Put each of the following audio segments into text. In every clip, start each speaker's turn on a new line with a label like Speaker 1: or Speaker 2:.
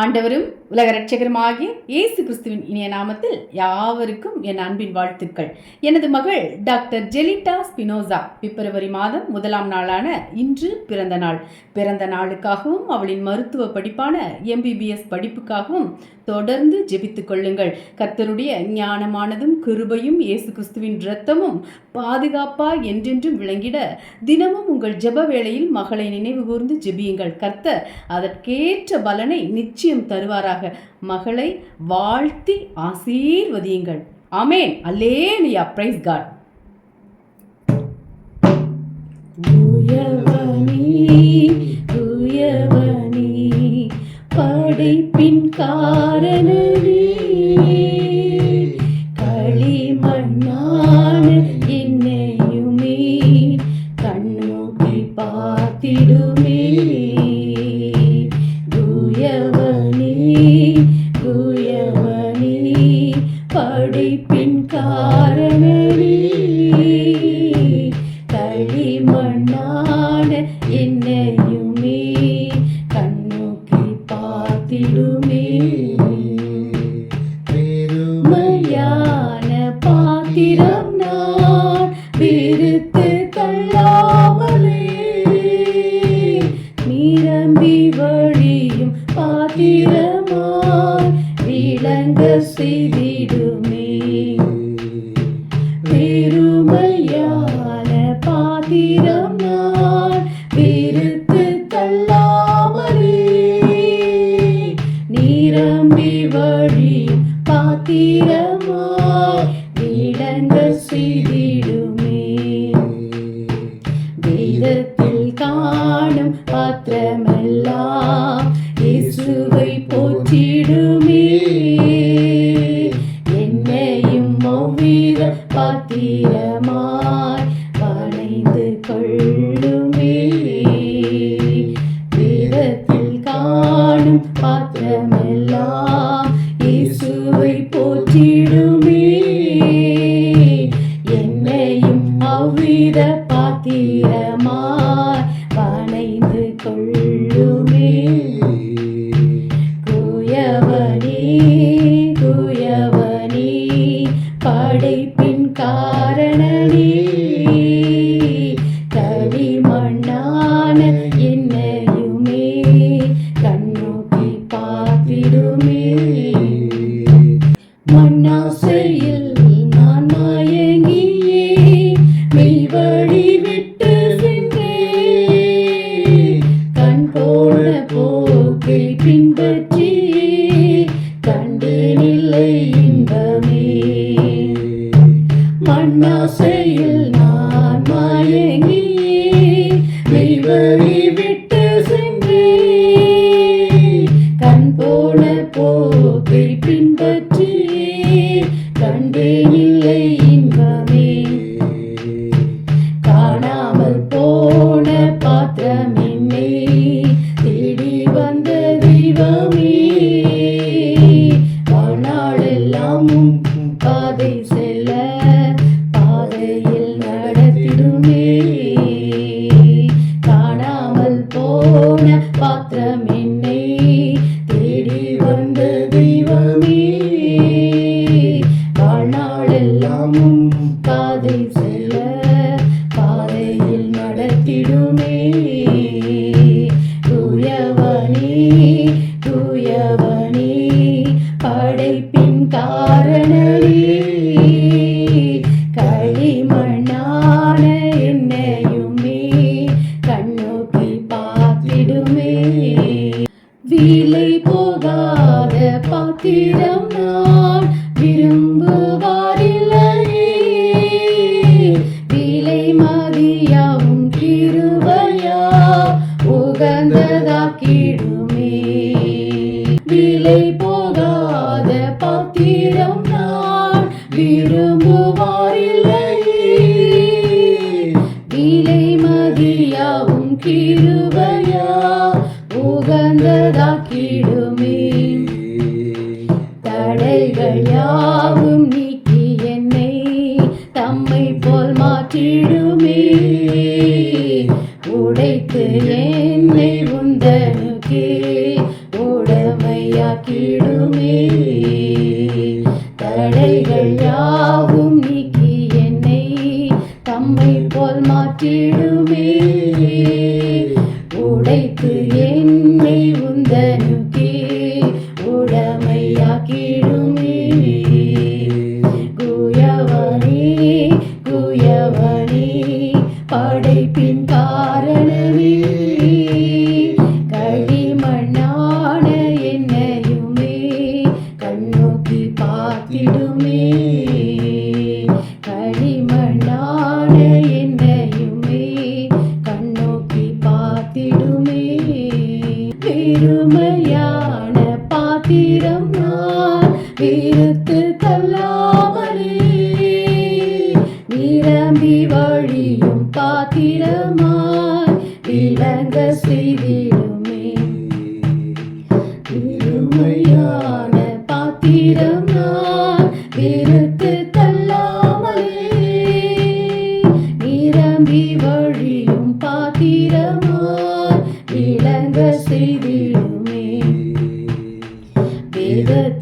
Speaker 1: ஆண்டவரும் உலக ரட்சகருமாகிய இயேசு கிறிஸ்துவின் இனிய நாமத்தில் யாவருக்கும் என் அன்பின் வாழ்த்துக்கள் எனது மகள் டாக்டர் ஜெலிட்டா ஸ்பினோசா பிப்ரவரி மாதம் முதலாம் நாளான இன்று பிறந்த நாள் பிறந்த நாளுக்காகவும் அவளின் மருத்துவ படிப்பான எம்பிபிஎஸ் படிப்புக்காகவும் தொடர்ந்து ஜெபித்துக் கொள்ளுங்கள் கத்தருடைய ஞானமானதும் கிருபையும் இயேசு கிறிஸ்துவின் இரத்தமும் பாதுகாப்பா என்றென்றும் விளங்கிட தினமும் உங்கள் ஜெப வேளையில் மகளை நினைவு கூர்ந்து ஜெபியுங்கள் கர்த்தர் அதற்கேற்ற பலனை நிச்சயம் நிச்சயம் தருவாராக மகளை வாழ்த்தி ஆசீர்வதியுங்கள் அமேன் அல்லே பிரைஸ் காட்
Speaker 2: படைப்பின் காரணம் உலகத்தில் காணும் பாத்திரமெல்லாம் இயேசுவை போற்றிடுமே me. ஆண்டே இல்லை do me. விலையோ உகந்ததாக்கிடுமே விலை போகாத பாத்திரம் நான் விரும்புவாரில்லை விலை மதியாவும் கீழ் உடமையாக்கிடுமே தடைகள் யாவும் நீக்கி என்னை தம்மை போல் மாற்றிடுமே You to me. நிரம்பி வழியும் பாத்திரமாய் விளங்க செய்திடுமே வேதத்தை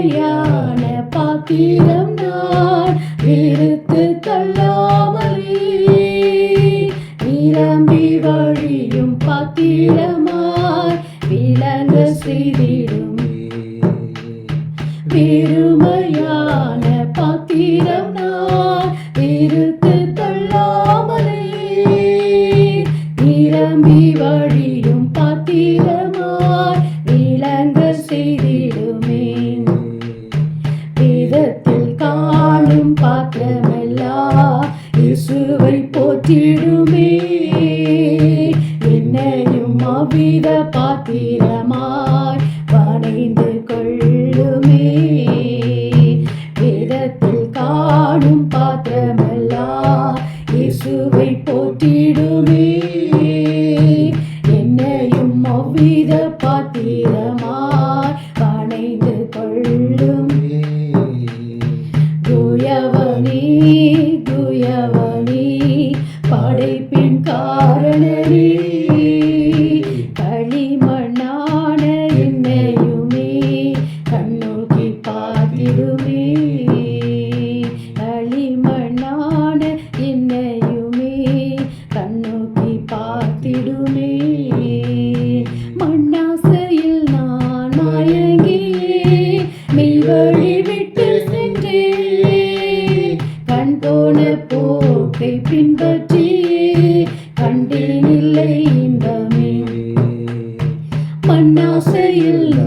Speaker 2: கல்யாண பாத்திரம் நான் நிரம்பும் பாத்திரமெல்லா இயேசுவை போற்றிடுமே என்னையும் அவ்வித பாத்திரம் ஆசையில்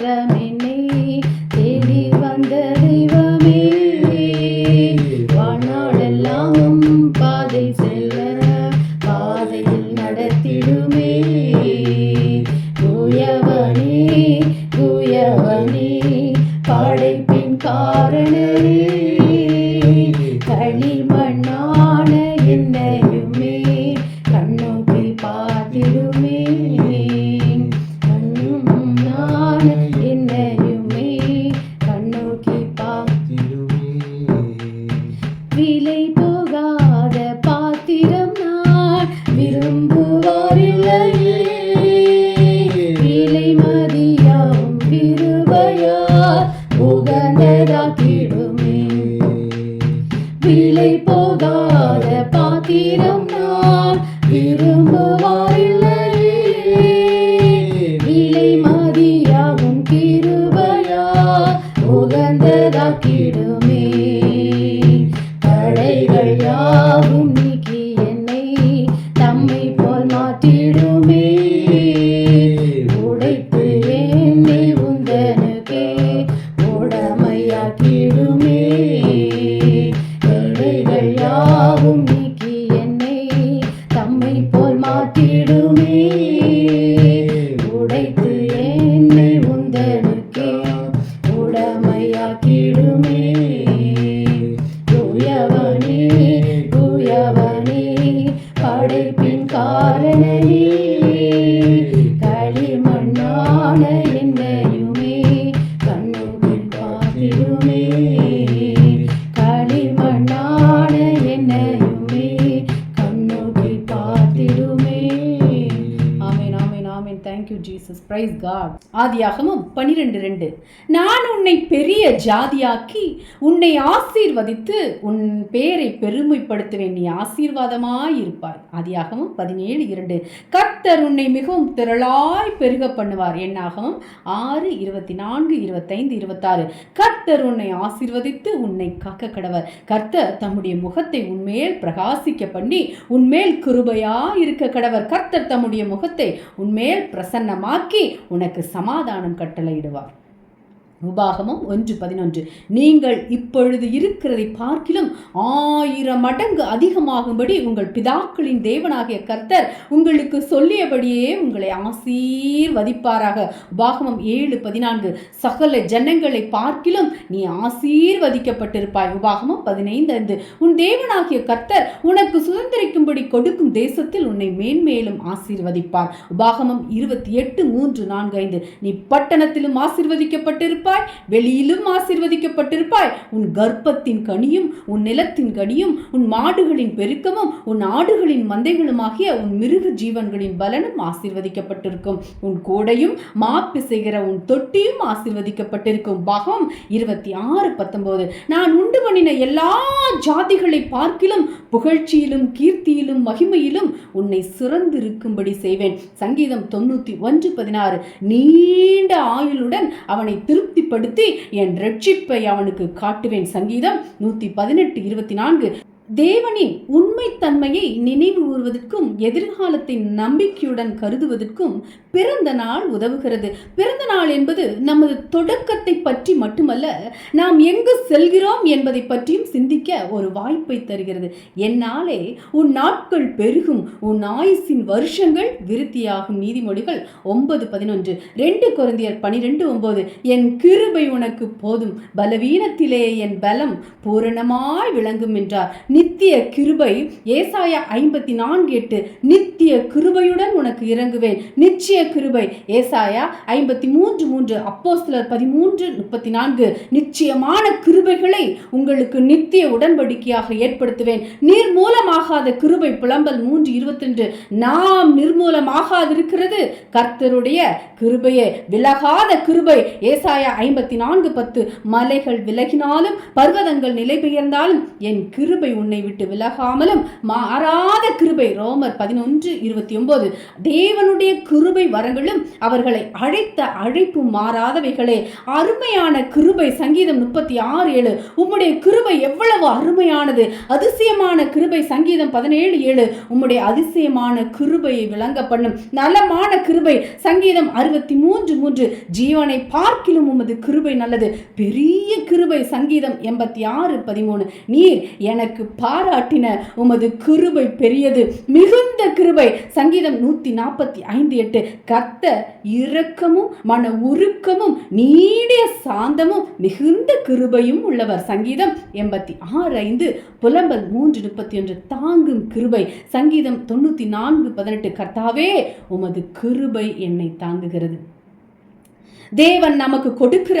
Speaker 2: Welcome കാരണനീ
Speaker 1: காட் ஆதியாகமும் பனிரெண்டு ரெண்டு நான் உன்னை பெரிய ஜாதியாக்கி உன்னை ஆசீர்வதித்து உன் பேரை பெருமைப்படுத்துவேன் நீ ஆசீர்வாதமாய் இருப்பாய் ஆதியாகமும் பதினேழு இரண்டு கர்த்தர் உன்னை மிகவும் திரளாய் பெருக பண்ணுவார் என்னாகவும் ஆறு இருபத்தி நான்கு இருபத்தைந்து இருபத்தாறு கர்த்தர் உன்னை ஆசீர்வதித்து உன்னை காக்க கடவர் கர்த்தர் தம்முடைய முகத்தை உன்மேல் பிரகாசிக்க பண்ணி உன்மேல் கிருபையா இருக்க கடவர் கர்த்தர் தம்முடைய முகத்தை உன்மேல் பிரசன்னமாக்கி உனக்கு சமாதானம் கட்டளையிடுவார் உபாகமும் ஒன்று பதினொன்று நீங்கள் இப்பொழுது இருக்கிறதை பார்க்கிலும் ஆயிரம் மடங்கு அதிகமாகும்படி உங்கள் பிதாக்களின் தேவனாகிய கர்த்தர் உங்களுக்கு சொல்லியபடியே உங்களை ஆசீர்வதிப்பாராக உபாகமம் ஏழு பதினான்கு சகல ஜனங்களை பார்க்கிலும் நீ ஆசீர்வதிக்கப்பட்டிருப்பாய் உபாகமம் பதினைந்து ஐந்து உன் தேவனாகிய கர்த்தர் உனக்கு சுதந்திரிக்கும்படி கொடுக்கும் தேசத்தில் உன்னை மேன்மேலும் ஆசீர்வதிப்பார் உபாகமம் இருபத்தி எட்டு மூன்று நான்கு ஐந்து நீ பட்டணத்திலும் ஆசீர்வதிக்கப்பட்டிருப்ப இருப்பாய் வெளியிலும் ஆசிர்வதிக்கப்பட்டிருப்பாய் உன் கர்ப்பத்தின் கனியும் உன் நிலத்தின் கனியும் உன் மாடுகளின் பெருக்கமும் உன் ஆடுகளின் மந்தைகளுமாகிய உன் மிருக ஜீவன்களின் பலனும் ஆசிர்வதிக்கப்பட்டிருக்கும் உன் கோடையும் செய்கிற உன் தொட்டியும் ஆசிர்வதிக்கப்பட்டிருக்கும் பகம் இருபத்தி ஆறு பத்தொன்பது நான் உண்டு பண்ணின எல்லா ஜாதிகளை பார்க்கிலும் புகழ்ச்சியிலும் கீர்த்தியிலும் மகிமையிலும் உன்னை சிறந்திருக்கும்படி செய்வேன் சங்கீதம் தொண்ணூத்தி ஒன்று பதினாறு நீண்ட ஆயுளுடன் அவனை திருப்தி திருப்திப்படுத்தி என் ரட்சிப்பை அவனுக்கு காட்டுவேன் சங்கீதம் நூத்தி பதினெட்டு இருபத்தி நான்கு தேவனின் உண்மைத்தன்மையை நினைவு கூறுவதற்கும் எதிர்காலத்தை நம்பிக்கையுடன் கருதுவதற்கும் பிறந்த நாள் உதவுகிறது பிறந்த நாள் என்பது நமது தொடக்கத்தை பற்றி மட்டுமல்ல நாம் எங்கு செல்கிறோம் என்பதை பற்றியும் சிந்திக்க ஒரு வாய்ப்பை தருகிறது என்னாலே உன் நாட்கள் பெருகும் உன் ஆயுசின் வருஷங்கள் விருத்தியாகும் நீதிமொழிகள் ஒன்பது பதினொன்று ரெண்டு குழந்தையர் பனிரெண்டு ஒன்பது என் கிருபை உனக்கு போதும் பலவீனத்திலே என் பலம் பூரணமாய் விளங்கும் என்றார் நித்திய கிருபை ஏசாய ஐம்பத்தி நான்கு எட்டு நித்திய கிருபையுடன் உனக்கு இறங்குவேன் நிச்சய கிருபை ஏசாயா ஐம்பத்தி மூன்று மூன்று அப்போ சிலர் பதிமூன்று முப்பத்தி நான்கு நிச்சயமான கிருபைகளை உங்களுக்கு நித்திய உடன்படிக்கையாக ஏற்படுத்துவேன் நிர்மூலமாகாத கிருபை புலம்பல் மூன்று இருபத்தென்று நாம் நிர்மூலமாகாதிருக்கிறது கர்த்தருடைய கிருபையே விலகாத கிருபை ஏசாயா ஐம்பத்தி நான்கு பத்து மலைகள் விலகினாலும் பர்வதங்கள் நிலை பெயர்ந்தாலும் என் கிருபை உன்னை விட்டு விலகாமலும் மாறாத கிருபை ரோமர் பதினொன்று இருபத்தி ஒன்பது தேவனுடைய கிருபை வரங்களும் அவர்களை அழைத்த அழைப்பு மாறாதவைகளே அருமையான கிருபை சங்கீதம் முப்பத்தி ஆறு ஏழு உம்முடைய கிருபை எவ்வளவு அருமையானது அதிசயமான கிருபை சங்கீதம் பதினேழு ஏழு உம்முடைய அதிசயமான கிருபையை விளங்க பண்ணும் நலமான கிருபை சங்கீதம் அறுபத்தி மூன்று மூன்று ஜீவனை பார்க்கிலும் உமது கிருபை நல்லது பெரிய கிருபை சங்கீதம் எண்பத்தி ஆறு பதிமூணு நீர் எனக்கு பாராட்டின உமது கிருபை பெரியது மிகுந்த கிருபை சங்கீதம் நூத்தி நாற்பத்தி ஐந்து எட்டு கத்த இரக்கமும் மன உருக்கமும் நீடிய சாந்தமும் மிகுந்த கிருபையும் உள்ளவர் சங்கீதம் எண்பத்தி ஆறு ஐந்து புலம்பல் மூன்று முப்பத்தி ஒன்று தாங்கும் கிருபை சங்கீதம் தொண்ணூற்றி நான்கு பதினெட்டு கர்த்தாவே உமது கிருபை என்னை தாங்குகிறது தேவன் நமக்கு கொடுக்கிற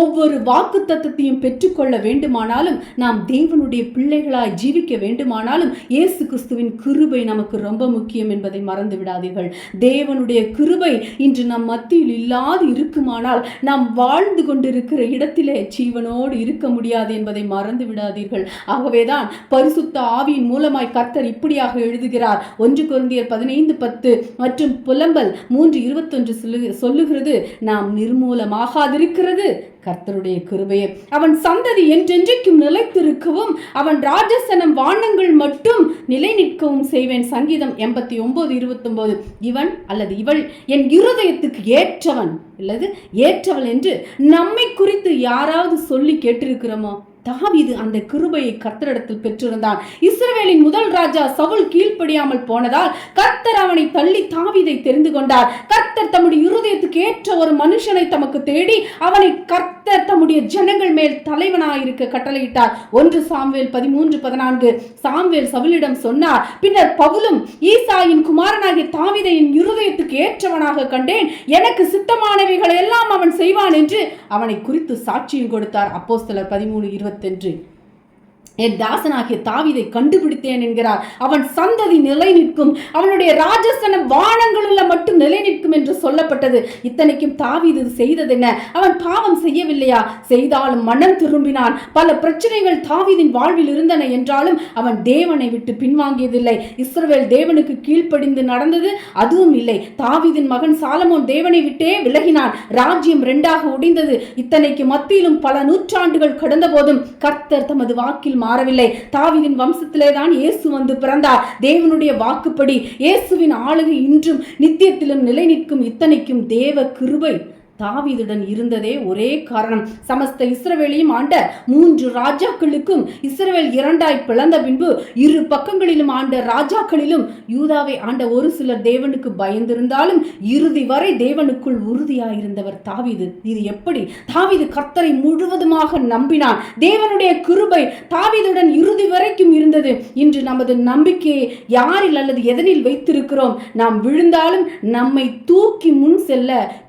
Speaker 1: ஒவ்வொரு வாக்கு தத்துவத்தையும் பெற்றுக்கொள்ள வேண்டுமானாலும் நாம் தேவனுடைய பிள்ளைகளாய் ஜீவிக்க வேண்டுமானாலும் இயேசு கிறிஸ்துவின் கிருபை நமக்கு ரொம்ப முக்கியம் என்பதை மறந்து விடாதீர்கள் தேவனுடைய கிருபை இன்று நம் மத்தியில் இல்லாது இருக்குமானால் நாம் வாழ்ந்து கொண்டிருக்கிற இடத்திலே ஜீவனோடு இருக்க முடியாது என்பதை மறந்து விடாதீர்கள் ஆகவேதான் பரிசுத்த ஆவியின் மூலமாய் கர்த்தர் இப்படியாக எழுதுகிறார் ஒன்று குழந்தையர் பதினைந்து பத்து மற்றும் புலம்பல் மூன்று இருபத்தொன்று சொல்லுகிறது நாம் நிர்மூலமாகாதிருக்கிறது கர்த்தருடைய கிருபையே அவன் சந்ததி என்றென்றைக்கும் நிலைத்திருக்கவும் அவன் ராஜசனம் வானங்கள் மட்டும் நிலை நிற்கவும் செய்வேன் சங்கீதம் எண்பத்தி ஒன்பது இருபத்தொன்பது இவன் அல்லது இவள் என் இருதயத்துக்கு ஏற்றவன் அல்லது ஏற்றவள் என்று நம்மை குறித்து யாராவது சொல்லி கேட்டிருக்கிறோமோ தாவிது அந்த கிருபையை கர்த்தரிடத்தில் பெற்றிருந்தான் இஸ்ரவேலின் முதல் ராஜா சவுல் கீழ்ப்படியாமல் போனதால் கர்த்தர் அவனை தள்ளி தாவிதை தெரிந்து கொண்டார் கர்த்தர் தம்முடைய இருதயத்துக்கு ஏற்ற ஒரு மனுஷனை தமக்கு தேடி அவனை கர்த்தர் தம்முடைய ஜனங்கள் மேல் தலைவனாயிருக்க கட்டளையிட்டார் ஒன்று சாம்வேல் பதிமூன்று பதினான்கு சாம்வேல் சவுலிடம் சொன்னார் பின்னர் பவுலும் ஈசாயின் குமாரனாகிய தாவிதையின் இருதயத்துக்கு ஏற்றவனாக கண்டேன் எனக்கு சித்தமானவைகளை எல்லாம் அவன் செய்வான் என்று அவனை குறித்து சாட்சியும் கொடுத்தார் சிலர் பதிமூணு இருபது இருபத்தொன்று என் தாசனாகிய தாவிதை கண்டுபிடித்தேன் என்கிறார் அவன் சந்ததி நிலை நிற்கும் அவனுடைய ராஜசன வானங்களில் மட்டும் நிலை நிற்கும் என்று சொல்லப்பட்டது இத்தனைக்கும் தாவிது செய்தது என்ன அவன் பாவம் செய்யவில்லையா செய்தாலும் மனம் திரும்பினான் பல பிரச்சனைகள் தாவிதின் வாழ்வில் இருந்தன என்றாலும் அவன் தேவனை விட்டு பின்வாங்கியதில்லை இஸ்ரவேல் தேவனுக்கு கீழ்ப்படிந்து நடந்தது அதுவும் இல்லை தாவிதின் மகன் சாலமோன் தேவனை விட்டே விலகினான் ராஜ்யம் ரெண்டாக உடைந்தது இத்தனைக்கு மத்தியிலும் பல நூற்றாண்டுகள் கடந்த போதும் கர்த்தர் தமது வாக்கில் மாறவில்லை தாவிதின் வம்சத்திலே தான் இயேசு வந்து பிறந்தார் தேவனுடைய வாக்குப்படி இயேசுவின் ஆளுகை இன்றும் நித்தியத்திலும் நிலை நிற்கும் இத்தனைக்கும் தேவ கிருபை தாவீதுடன் இருந்ததே ஒரே காரணம் சமஸ்த இஸ்ரவேலையும் ஆண்ட மூன்று ராஜாக்களுக்கும் இஸ்ரவேல் இரண்டாய் பிளந்த பின்பு இரு பக்கங்களிலும் ஆண்ட ராஜாக்களிலும் யூதாவை ஆண்ட ஒரு சிலர் தேவனுக்கு பயந்திருந்தாலும் இறுதி வரை தேவனுக்குள் உறுதியாயிருந்தவர் தாவீது இது எப்படி தாவீது கர்த்தரை முழுவதுமாக நம்பினான் தேவனுடைய கிருபை தாவீதுடன் இறுதி வரைக்கும் இருந்தது இன்று நமது நம்பிக்கையை யாரில் அல்லது எதனில் வைத்திருக்கிறோம் நாம் விழுந்தாலும் நம்மை தூக்கி முன் செல்ல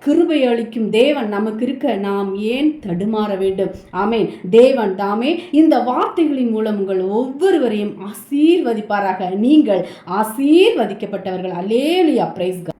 Speaker 1: கிருபை அளிக்கும் வைக்கும் தேவன் நமக்கு இருக்க நாம் ஏன் தடுமாற வேண்டும் ஆமே தேவன் தாமே இந்த வார்த்தைகளின் மூலம் உங்கள் ஒவ்வொருவரையும் ஆசீர்வதிப்பாராக நீங்கள் ஆசீர்வதிக்கப்பட்டவர்கள் அலேலியா பிரைஸ்கள்